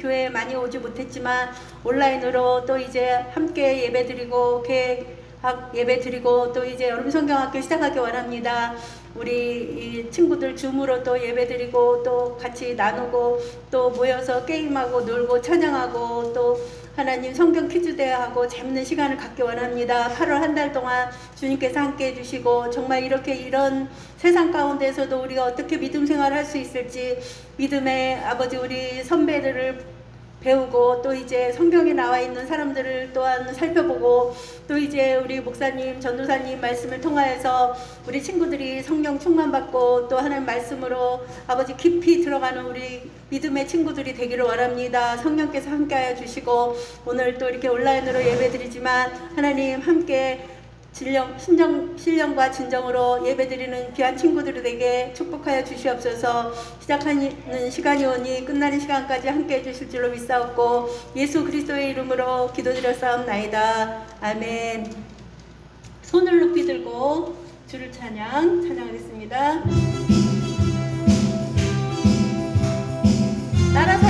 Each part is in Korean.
교회에 많이 오지 못했지만 온라인으로 또 이제 함께 예배드리고 계획 예배드리고 또 이제 여름 성경학교 시작하기 원합니다. 우리 이 친구들 줌으로 또 예배드리고 또 같이 나누고 또 모여서 게임하고 놀고 찬양하고 또 하나님 성경 퀴즈 대회하고 재밌는 시간을 갖기 원합니다. 8월 한 달 동안 주님께서 함께 해주시고 정말 이렇게 이런 세상 가운데서도 우리가 어떻게 믿음 생활을 할 수 있을지 믿음의 아버지 우리 선배들을 배우고 또 이제 성경에 나와 있는 사람들을 또한 살펴보고 또 이제 우리 목사님 전도사님 말씀을 통하여서 우리 친구들이 성경 충만 받고 또 하나님 말씀으로 아버지 깊이 들어가는 우리 믿음의 친구들이 되기를 원합니다. 성령께서 함께하여 주시고 오늘 또 이렇게 온라인으로 예배드리지만 하나님 함께 진령, 신정, 신령과 진정으로 예배드리는 귀한 친구들이 되게 축복하여 주시옵소서 시작하는 시간이 오니 끝나는 시간까지 함께 해 주실 줄로 믿사옵고 예수 그리스도의 이름으로 기도드렸사옵나이다. 아멘 손을 높이 들고 주를 찬양 찬양하겠습니다. 따라서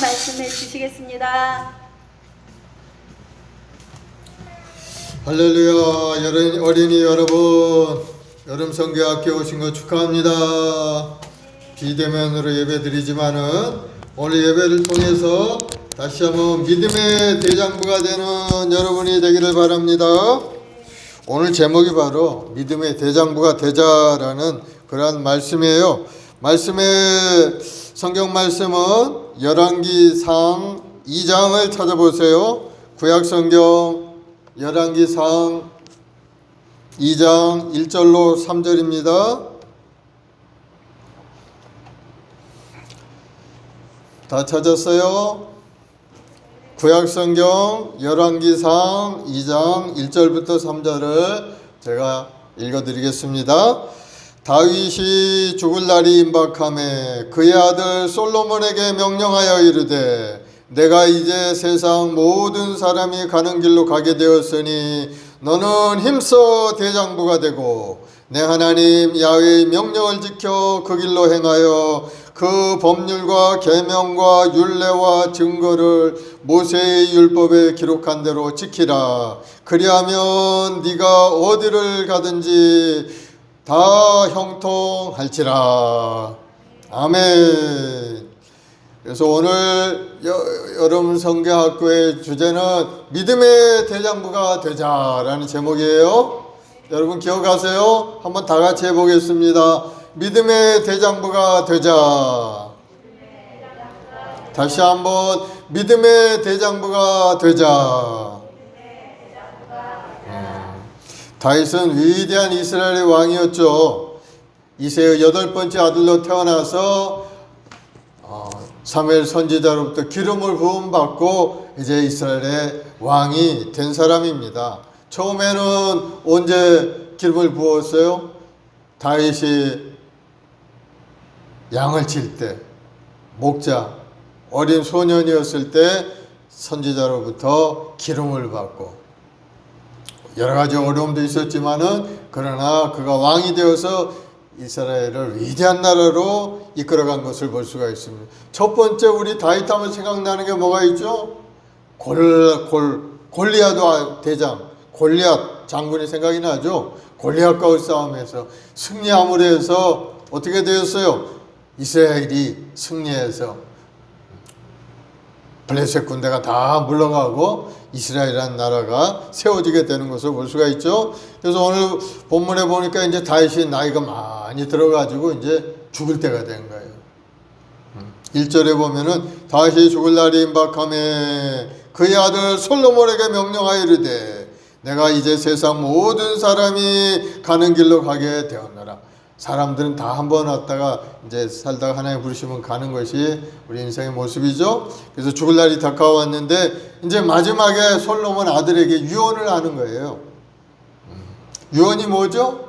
말씀해 주시겠습니다. 할렐루야 어린이 여러분. 여름 성교학교 오신 거 축하합니다. 비대면으로 예배 드리지만은 오늘 예배를 통해서 다시 한번 믿음의 대장부가 되는 여러분이 되기를 바랍니다. 오늘 제목이 바로 믿음의 대장부가 되자라는 그러한 말씀이에요. 말씀의 성경 말씀은 열왕기상 2장을 찾아보세요 구약 성경 열왕기상 2장 1절로 3절입니다. 다 찾았어요? 구약 성경 열왕기상 2장 1절부터 3절을 제가 읽어 드리겠습니다. 다윗이 죽을 날이 임박함에 그의 아들 솔로몬에게 명령하여 이르되 내가 이제 세상 모든 사람이 가는 길로 가게 되었으니 너는 힘써 대장부가 되고 내 하나님 야훼의 명령을 지켜 그 길로 행하여 그 법률과 계명과 율례와 증거를 모세의 율법에 기록한 대로 지키라. 그리하면 네가 어디를 가든지 다 형통할지라 아멘 그래서 오늘 여, 여름 성경학교의 주제는 믿음의 대장부가 되자라는 제목이에요. 여러분 기억하세요? 한번 다 같이 해보겠습니다. 믿음의 대장부가 되자. 다시 한번 믿음의 대장부가 되자. 음, 다윗은 위대한 이스라엘의 왕이었죠. 이세의 여덟 번째 아들로 태어나서 어, 사무엘 선지자로부터 기름을 부음 받고 이제 이스라엘의 왕이 된 사람입니다. 처음에는 언제 기름을 부었어요? 다윗이 양을 칠 때, 목자, 어린 소년이었을 때 선지자로부터 기름을 받고 여러 가지 어려움도 있었지만은 그러나 그가 왕이 되어서 이스라엘을 위대한 나라로 이끌어간 것을 볼 수가 있습니다. 첫 번째 우리 다윗 하면 생각나는 게 뭐가 있죠? 골, 골, 골리앗 대장, 골리앗 장군이 생각이 나죠. 골리앗과의 싸움에서 승리함으로 해서 어떻게 되었어요? 이스라엘이 승리해서 블레셋 군대가 다 물러가고 이스라엘이라는 나라가 세워지게 되는 것을 볼 수가 있죠. 그래서 오늘 본문에 보니까 이제 다윗이 나이가 많이 들어가지고 이제 죽을 때가 된 거예요. 1절에 보면은 다윗이 죽을 날이 임박함에 그의 아들 솔로몬에게 명령하여 이르되 내가 이제 세상 모든 사람이 가는 길로 가게 되었노라. 사람들은 다 한 번 왔다가 이제 살다가 하나님 부르시면 가는 것이 우리 인생의 모습이죠. 그래서 죽을 날이 다가왔는데 이제 마지막에 솔로몬 아들에게 유언을 하는 거예요. 음. 유언이 뭐죠?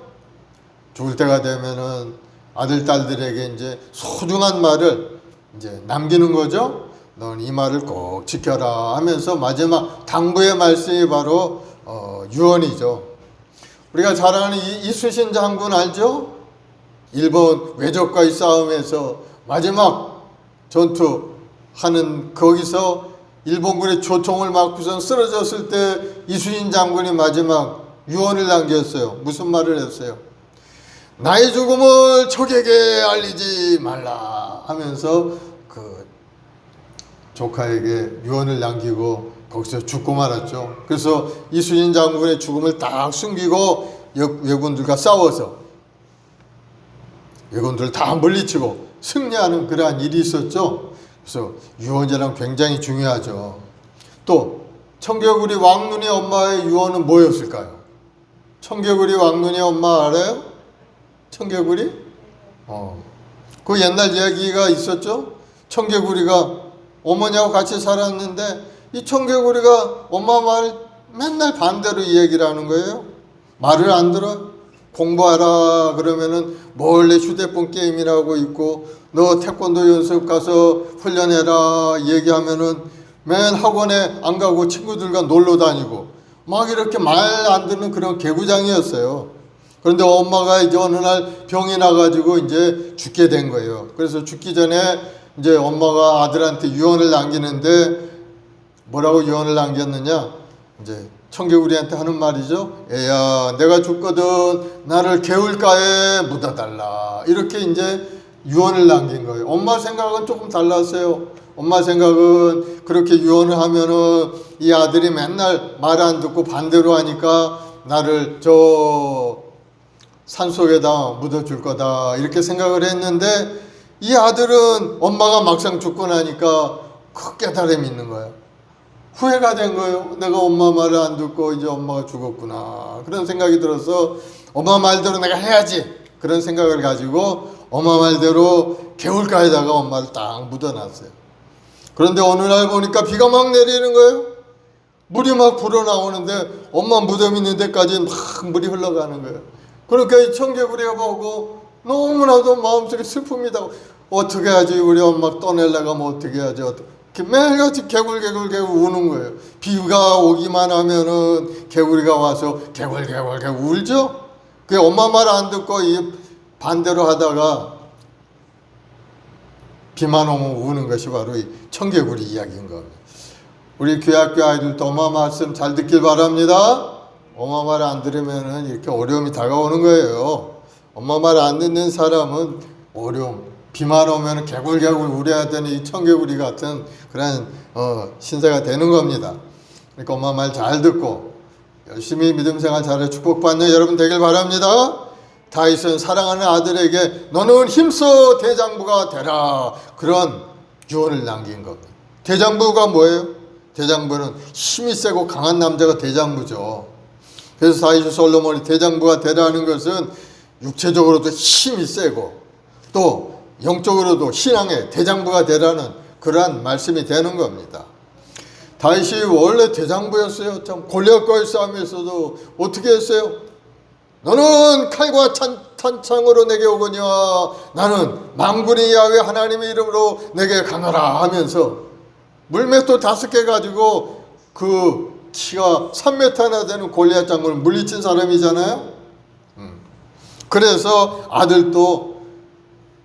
죽을 때가 되면은 아들 딸들에게 이제 소중한 말을 이제 남기는 거죠. 넌 이 말을 꼭 지켜라 하면서 마지막 당부의 말씀이 바로 어, 유언이죠. 우리가 잘 아는 이, 이수신 장군 알죠? 일본 외적과의 싸움에서 마지막 전투하는 거기서 일본군의 조총을 맞고선 쓰러졌을 때 이수신 장군이 마지막 유언을 남겼어요. 무슨 말을 했어요? 나의 죽음을 적에게 알리지 말라 하면서 그 조카에게 유언을 남기고 거기서 죽고 말았죠. 그래서 이수진 장군의 죽음을 딱 숨기고 역- 왜군들과 싸워서 왜군들을 다 물리치고 승리하는 그러한 일이 있었죠. 그래서 유언이란 굉장히 중요하죠. 또 청개구리 왕눈이 엄마의 유언은 뭐였을까요? 청개구리 왕눈이 엄마 알아요? 청개구리? 어. 그 옛날 이야기가 있었죠? 청개구리가 어머니하고 같이 살았는데 이 청개구리가 엄마 말 맨날 반대로 이야기를 하는 거예요. 말을 안 들어. 공부하라 그러면은 몰래 휴대폰 게임이라고 있고 너 태권도 연습 가서 훈련해라 얘기하면은 맨 학원에 안 가고 친구들과 놀러 다니고 막 이렇게 말 안 듣는 그런 개구장이었어요. 그런데 엄마가 이제 어느 날 병이 나가지고 이제 죽게 된 거예요. 그래서 죽기 전에 이제 엄마가 아들한테 유언을 남기는데 뭐라고 유언을 남겼느냐? 이제 청개구리한테 하는 말이죠. 애야, 내가 죽거든 나를 개울가에 묻어달라. 이렇게 이제 유언을 남긴 거예요. 엄마 생각은 조금 달랐어요. 엄마 생각은 그렇게 유언을 하면은 이 아들이 맨날 말 안 듣고 반대로 하니까 나를 저 산속에다 묻어줄 거다 이렇게 생각을 했는데 이 아들은 엄마가 막상 죽고 나니까 그 깨달음이 있는 거예요. 후회가 된 거예요. 내가 엄마 말을 안 듣고 이제 엄마가 죽었구나. 그런 생각이 들어서 엄마 말대로 내가 해야지. 그런 생각을 가지고 엄마 말대로 개울가에다가 엄마를 딱 묻어놨어요. 그런데 어느 날 보니까 비가 막 내리는 거예요. 물이 막 불어나오는데 엄마 무덤 있는 데까지 막 물이 흘러가는 거예요. 그러니까 이 청개구리가 보고 너무나도 마음속에 슬픔이 다 어떻게 하지 우리 엄마 떠내려가 면 어떻게 하지 어떻게 매일같이 개굴 개굴 개굴 우는 거예요. 비가 오기만 하면은 개구리가 와서 개굴 개굴 개굴 울죠. 그 엄마 말 안 듣고 이 반대로 하다가 비만 오면 우는 것이 바로 이 청개구리 이야기인 겁니다. 우리 교학교 아이들도 엄마 말씀 잘 듣길 바랍니다. 엄마 말 안 들으면은 이렇게 어려움이 다가오는 거예요. 엄마 말 안 듣는 사람은 어려움. 비만 오면 개굴개굴 되는 이 청개구리 같은 그런 어, 신세가 되는 겁니다. 그러니까 엄마 말 잘 듣고 열심히 믿음 생활 잘해 축복받는 여러분 되길 바랍니다. 다윗은 사랑하는 아들에게 너는 힘써 대장부가 되라 그런 유언을 남긴 겁니다. 대장부가 뭐예요? 대장부는 힘이 세고 강한 남자가 대장부죠. 그래서 다윗이 솔로몬이 대장부가 되라는 것은 육체적으로도 힘이 세고 또 영적으로도 신앙의 대장부가 되라는 그러한 말씀이 되는 겁니다. 다윗이 원래 대장부였어요. 참 골리앗과의 싸움에서도 어떻게 했어요? 너는 칼과 찬, 탄창으로 내게 오거니와 나는 망군의 야외 하나님의 이름으로 내게 가노라 하면서 물맷돌 다섯 개 가지고 그 키가 3m나 되는 골리앗 장군을 물리친 사람이잖아요. 음. 그래서 아들도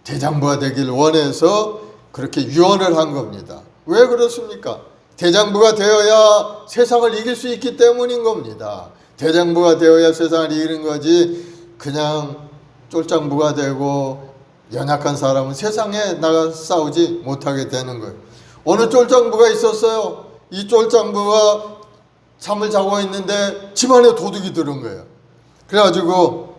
대장부가 되길 원해서 그렇게 유언을 한 겁니다. 왜 그렇습니까? 대장부가 되어야 세상을 이길 수 있기 때문인 겁니다. 대장부가 되어야 세상을 이기는 거지 그냥 쫄장부가 되고 연약한 사람은 세상에 나가 싸우지 못하게 되는 거예요. 어느 쫄장부가 있었어요. 이 쫄장부가 잠을 자고 있는데 집안에 도둑이 들은 거예요. 그래가지고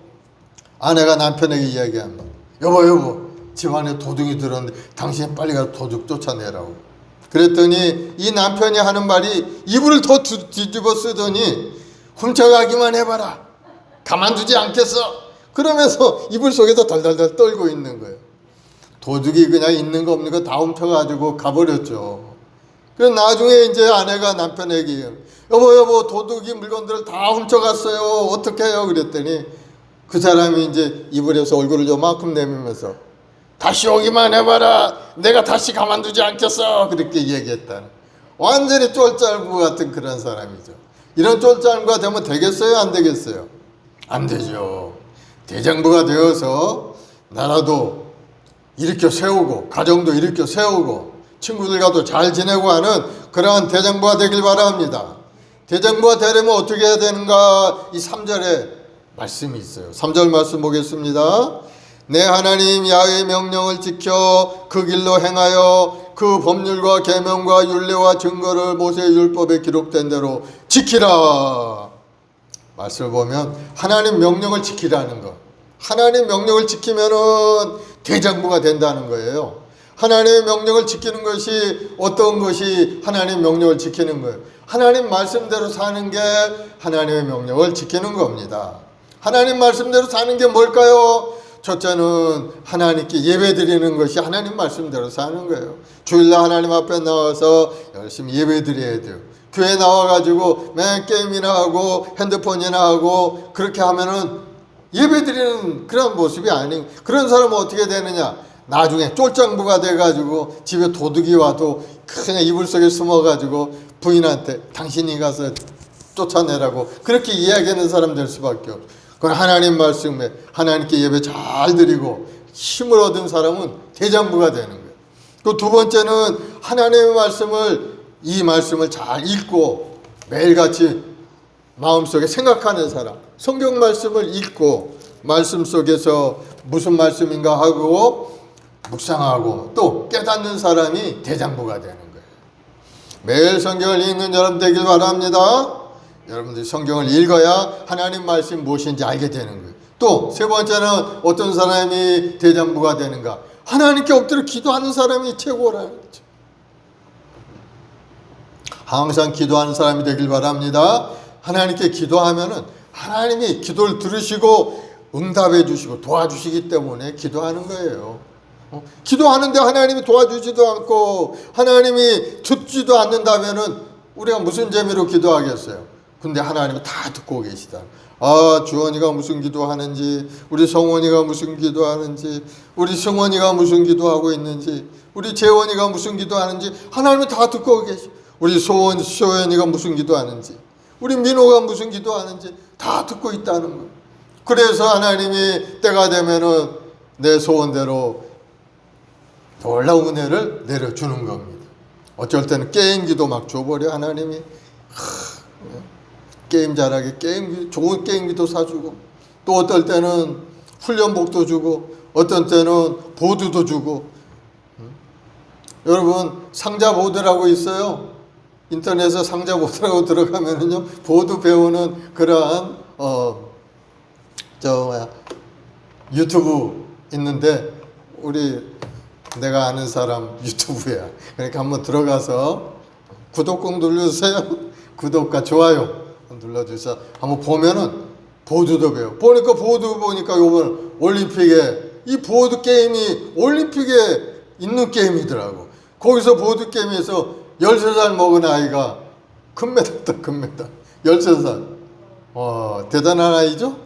아내가 남편에게 이야기합니다. 여보 여보 집안에 도둑이 들었는데 당신 빨리 가서 도둑 쫓아내라고. 그랬더니 이 남편이 하는 말이 이불을 더 뒤- 뒤집어 쓰더니 훔쳐가기만 해봐라. 가만두지 않겠어. 그러면서 이불 속에서 달달달 떨고 있는 거예요. 도둑이 그냥 있는 거 없는 거 다 훔쳐가지고 가버렸죠. 그래서 나중에 이제 아내가 남편에게 여보 여보 도둑이 물건들을 다 훔쳐갔어요. 어떻게 해요? 그랬더니 그 사람이 이제 이불에서 얼굴을 요만큼 내밀면서 다시 오기만 해봐라. 내가 다시 가만두지 않겠어. 그렇게 얘기했다. 완전히 쫄짤부 같은 그런 사람이죠. 이런 쫄짤부가 되면 되겠어요? 안 되겠어요? 안 되죠. 대장부가 되어서 나라도 일으켜 세우고 가정도 일으켜 세우고 친구들과도 잘 지내고 하는 그러한 대장부가 되길 바랍니다. 대장부가 되려면 어떻게 해야 되는가? 이 3절에 말씀이 있어요. 3절 말씀 보겠습니다. 내 하나님 야훼의 명령을 지켜 그 길로 행하여 그 법률과 계명과 율례와 증거를 모세의 율법에 기록된 대로 지키라. 말씀을 보면 하나님 명령을 지키라는 것. 하나님 명령을 지키면은 대장부가 된다는 거예요. 하나님의 명령을 지키는 것이 어떤 것이 하나님 명령을 지키는 거예요. 하나님 말씀대로 사는 게 하나님의 명령을 지키는 겁니다. 하나님 말씀대로 사는 게 뭘까요? 첫째는 하나님께 예배 드리는 것이 하나님 말씀대로 사는 거예요. 주일날 하나님 앞에 나와서 열심히 예배 드려야 돼요. 교회 나와가지고 맨 게임이나 하고 핸드폰이나 하고 그렇게 하면은 예배 드리는 그런 모습이 아닌 그런 사람은 어떻게 되느냐? 나중에 쫄장부가 돼가지고 집에 도둑이 와도 그냥 이불 속에 숨어가지고 부인한테 당신이 가서 쫓아내라고 그렇게 이야기하는 사람 될 수밖에 없어. 그건 하나님 말씀에 하나님께 예배 잘 드리고 힘을 얻은 사람은 대장부가 되는 거예요. 또두 번째는 하나님의 말씀을 이 말씀을 잘 읽고 매일같이 마음속에 생각하는 사람. 성경 말씀을 읽고 말씀 속에서 무슨 말씀인가 하고 묵상하고 또 깨닫는 사람이 대장부가 되는 거예요. 매일 성경을 읽는 여러분 되길 바랍니다. 여러분들이 성경을 읽어야 하나님 말씀 무엇인지 알게 되는 거예요. 또 세 번째는 어떤 사람이 대장부가 되는가? 하나님께 엎드려 기도하는 사람이 최고라는 거죠. 항상 기도하는 사람이 되길 바랍니다. 하나님께 기도하면은 하나님이 기도를 들으시고 응답해 주시고 도와주시기 때문에 기도하는 거예요. 어? 기도하는데 하나님이 도와주지도 않고 하나님이 듣지도 않는다면은 우리가 무슨 재미로 기도하겠어요? 근데 하나님은 다 듣고 계시다. 아, 주원이가 무슨 기도하는지, 우리 성원이가 무슨 기도하는지, 우리 승원이가 무슨 기도하고 있는지, 우리 재원이가 무슨 기도하는지 하나님은 다 듣고 계시. 우리 소원, 소연이가 무슨 기도하는지, 우리 민호가 무슨 기도하는지 다 듣고 있다는 거예요. 그래서 하나님이 때가 되면은 내 소원대로 놀라운 은혜를 내려주는 겁니다. 어쩔 때는 게임기도 막 줘버려 하나님이 하, 게임 잘하게 게임기 좋은 게임기도 사주고 또 어떨 때는 훈련복도 주고 어떤 때는 보드도 주고 음? 여러분 상자 보드라고 있어요. 인터넷에 상자 보드라고 들어가면은요 보드 배우는 그러한 어 저 뭐야 유튜브 있는데 우리 내가 아는 사람 유튜브야. 그러니까 한번 들어가서 구독 꼭 눌러주세요. 구독과 좋아요 눌러주세요. 한번 보면은 보드도 배워. 보니까 보드 보니까 요번 올림픽에 이 보드 게임이 올림픽에 있는 게임이더라고. 거기서 보드 게임에서 13살 먹은 아이가 금메달 다 금메달. 13살. 와, 대단한 아이죠?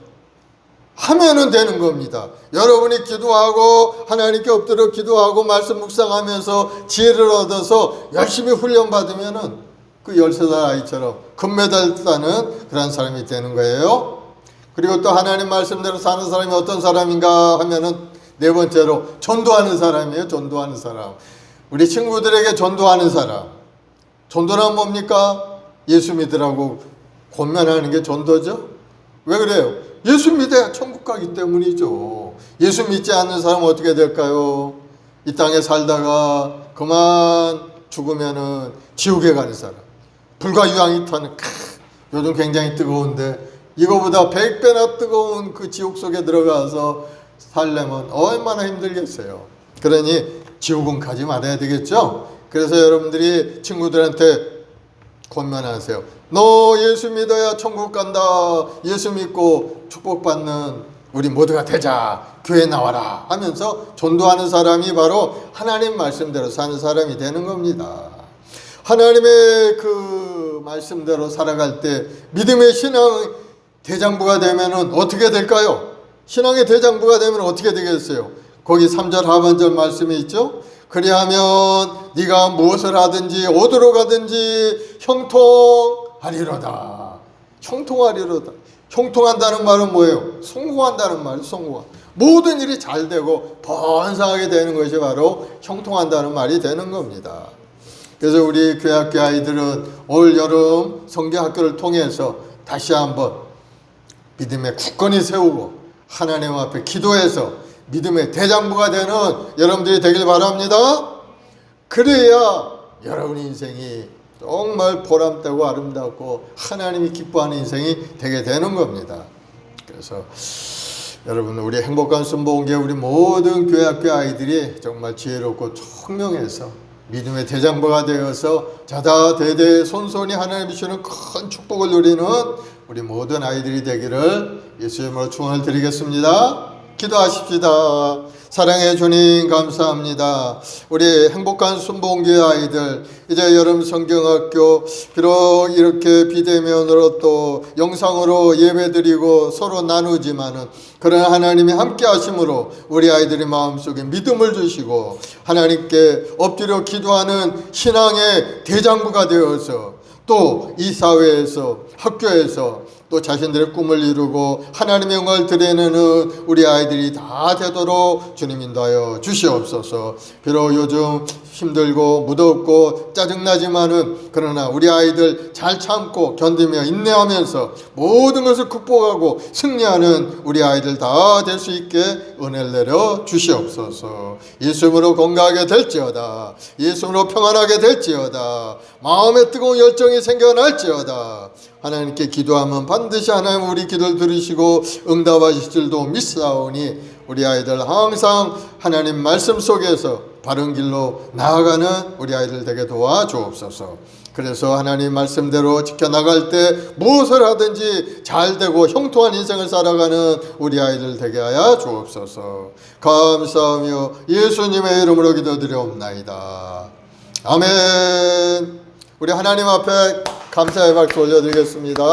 하면은 되는 겁니다. 여러분이 기도하고 하나님께 엎드려 기도하고 말씀 묵상하면서 지혜를 얻어서 열심히 훈련 받으면은 그 13살 아이처럼 금메달 따는 그런 사람이 되는 거예요. 그리고 또 하나님 말씀대로 사는 사람이 어떤 사람인가 하면은 네 번째로 전도하는 사람이에요. 전도하는 사람. 우리 친구들에게 전도하는 사람. 전도란 뭡니까? 예수 믿으라고 권면하는 게 전도죠. 왜 그래요? 예수 믿어야 천국 가기 때문이죠. 예수 믿지 않는 사람은 어떻게 될까요? 이 땅에 살다가 그만 죽으면은 지옥에 가는 사람. 불과 유황이 크, 요즘 굉장히 뜨거운데 이거보다 백 배나 뜨거운 그 지옥 속에 들어가서 살려면 얼마나 힘들겠어요. 그러니 지옥은 가지 말아야 되겠죠. 그래서 여러분들이 친구들한테 권면하세요. 너 예수 믿어야 천국 간다. 예수 믿고 축복받는 우리 모두가 되자. 교회 나와라. 하면서 전도하는 사람이 바로 하나님 말씀대로 사는 사람이 되는 겁니다. 하나님의 그 말씀대로 살아갈 때 믿음의 신앙 대장부가 되면은 어떻게 될까요? 신앙의 대장부가 되면 어떻게 되겠어요? 거기 3절 하반절 말씀이 있죠? 그리하면 네가 무엇을 하든지 어디로 가든지 형통하리로다. 형통하리로다. 형통한다는 말은 뭐예요? 성공한다는 말이 성공. 모든 일이 잘 되고 번성하게 되는 것이 바로 형통한다는 말이 되는 겁니다. 그래서 우리 교회학교 아이들은 올 여름 성경학교를 통해서 다시 한번 믿음의 굳건히 세우고 하나님 앞에 기도해서 믿음의 대장부가 되는 여러분들이 되길 바랍니다. 그래야 여러분의 인생이 정말 보람되고 아름답고 하나님이 기뻐하는 인생이 되게 되는 겁니다. 그래서 여러분 우리 행복한 순복음교회 우리 모든 교회학교 아이들이 정말 지혜롭고 총명해서 믿음의 대장부가 되어서 자다 대대 손손이 하나님 주시는 큰 축복을 누리는 우리 모든 아이들이 되기를 예수님으로 축원을 드리겠습니다. 기도하십시다. 사랑해 주님 감사합니다. 우리 행복한 순복음교회 아이들 이제 여름 성경학교 비록 이렇게 비대면으로 또 영상으로 예배드리고 서로 나누지만은 그런 하나님이 함께 하심으로 우리 아이들의 마음속에 믿음을 주시고 하나님께 엎드려 기도하는 신앙의 대장부가 되어서 또 이 사회에서 학교에서 또 자신들의 꿈을 이루고 하나님의 영광을 드러내는 우리 아이들이 다 되도록 주님 인도하여 주시옵소서. 비록 요즘 힘들고 무덥고 짜증나지만은 그러나 우리 아이들 잘 참고 견디며 인내하면서 모든 것을 극복하고 승리하는 우리 아이들 다 될 수 있게 은혜를 내려 주시옵소서. 예수님으로 건강하게 될지어다. 예수님으로 평안하게 될지어다. 마음에 뜨거운 열정이 생겨날지어다. 하나님께 기도하면 반드시 하나님 우리 기도를 들으시고 응답하실 줄도 믿사오니 우리 아이들 항상 하나님 말씀 속에서 바른 길로 나아가는 우리 아이들 되게 도와주옵소서. 그래서 하나님 말씀대로 지켜나갈 때 무엇을 하든지 잘 되고 형통한 인생을 살아가는 우리 아이들 되게 하여 주옵소서. 감사하며 예수님의 이름으로 기도드리옵나이다. 아멘. 우리 하나님 앞에 감사의 박수 올려드리겠습니다.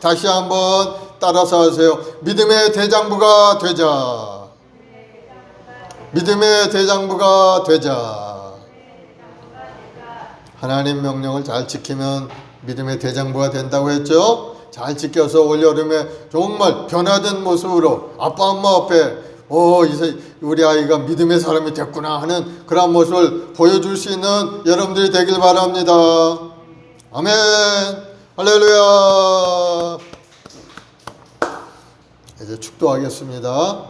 다시 한번 따라서 하세요. 믿음의 대장부가 되자. 믿음의 대장부가 되자. 하나님 명령을 잘 지키면 믿음의 대장부가 된다고 했죠. 잘 지켜서 올여름에 정말 변화된 모습으로 아빠 엄마 앞에 어 이제 우리 아이가 믿음의 사람이 됐구나 하는 그런 모습을 보여줄 수 있는 여러분들이 되길 바랍니다. 아멘. 할렐루야. 이제 축도하겠습니다.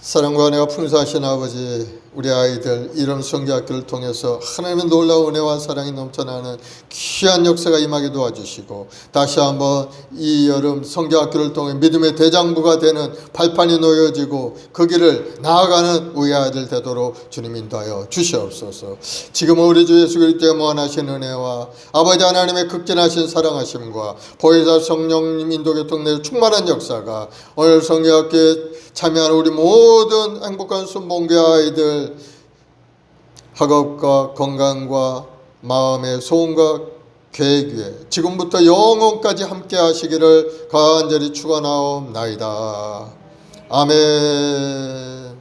사랑과 은혜가 풍성하신 아버지, 우리 아이들 이런 성교학교를 통해서 하나님의 놀라운 은혜와 사랑이 넘쳐나는 귀한 역사가 임하게 도와주시고 다시 한번 이 여름 성교학교를 통해 믿음의 대장부가 되는 발판이 놓여지고 그 길을 나아가는 우리 아이들 되도록 주님 인도하여 주시옵소서. 지금은 우리 주 예수 그리스도의 무한하신 은혜와 아버지 하나님의 극진하신 사랑하심과 보혜사 성령님 인도교통 내 충만한 역사가 오늘 성교학교에 참여하는 우리 모든 행복한 순봉교 아이들 학업과 건강과 마음의 소원과 계획 위에 지금부터 영원까지 함께 하시기를 간절히 축원하옵나이다. 아멘.